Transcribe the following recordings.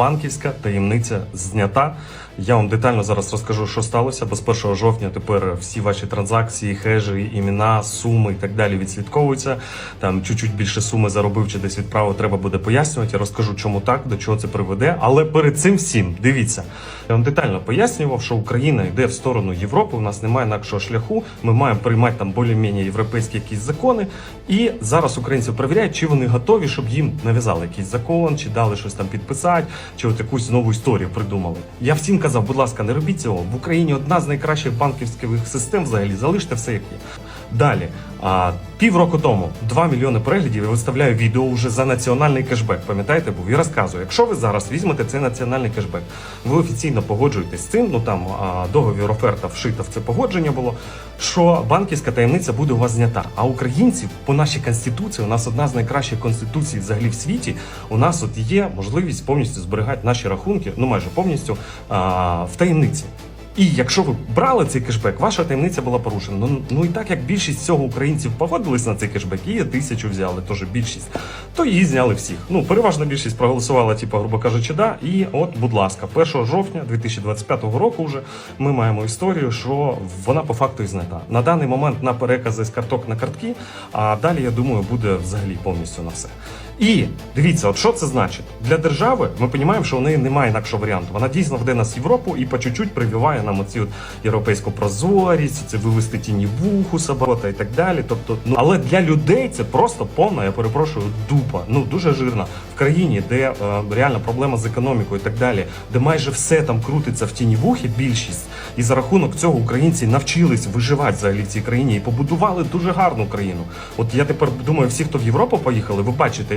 банківська таємниця знята. Я вам детально зараз розкажу, що сталося, бо з 1 жовтня тепер всі ваші транзакції, хежі, імена, суми і так далі відслідковуються. Там чуть-чуть більше суми заробив чи десь відправив, треба буде пояснювати. Я розкажу, чому так, до чого це приведе. Але перед цим всім дивіться. Я вам детально пояснював, що Україна йде в сторону Європи. У нас немає інакшого шляху. Ми маємо приймати там більш-менш європейські якісь закони. І зараз українці перевіряють, чи вони готові, щоб їм нав'язали якийсь закон, чи дали щось там підписати, чи от якусь нову історію придумали. Я всім казав, будь ласка, не робіть цього. В Україні одна з найкращих банківських систем взагалі. Залиште все як є. Далі, а, півроку тому 2 мільйони переглядів я виставляю відео вже за національний кешбек. Пам'ятаєте, був і розказую. Якщо ви зараз візьмете цей національний кешбек, ви офіційно погоджуєтесь з цим. Ну там а, договір оферта вшита в це погодження було. Що банківська таємниця буде у вас знята. А українців по нашій конституції, у нас одна з найкращих конституцій взагалі в світі. У нас от є можливість повністю зберігати наші рахунки, ну майже повністю а, в таємниці. І якщо ви брали цей кешбек, ваша таємниця була порушена. Ну, ну і так як більшість цього українців погодились на цей кешбек, і тисячу взяли, теж більшість, то її зняли всіх. Ну, переважна більшість проголосувала, типу, грубо кажучи, да. І от, будь ласка, 1 жовтня 2025 року вже ми маємо історію, що вона по факту і знята. На даний момент на перекази з карток на картки, а далі, я думаю, буде взагалі повністю на все. І дивіться, от що це значить для держави. Ми розуміємо, що у неї немає інакшого варіанту. Вона дійсно веде нас в Європу і по чуть-чуть прививає нам оці от європейську прозорість, це вивести тіні вуху собака і так далі. Тобто, ну але для людей це просто повна, я перепрошую, дупа. Ну дуже жирна в країні, де е, реальна проблема з економікою і так далі, де майже все там крутиться в тіні вухи, більшість, і за рахунок цього українці навчились виживати взагалі в цій країні і побудували дуже гарну країну. От я тепер думаю, всі, хто в Європу поїхали, ви бачите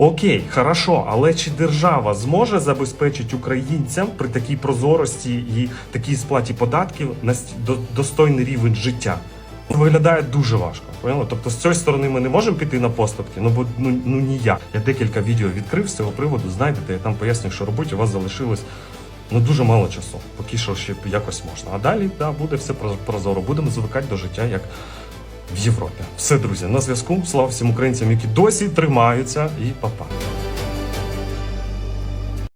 Окей, хорошо, але чи держава зможе забезпечити українцям при такій прозорості і такій сплаті податків до- достойний рівень життя? Виглядає дуже важко. Поняли? Тобто з цієї сторони ми не можемо піти на поступки, ну бо ну, ну ніяк. Я декілька відео відкрив з цього приводу, знайдете, я там пояснюю, що робити, у вас залишилось ну дуже мало часу, поки що ще якось можна. А далі да, буде все проз- прозоро. Будемо звикати до життя як в Європі. Все, друзі, на зв'язку. Слава всім українцям, які досі тримаються, і па-па.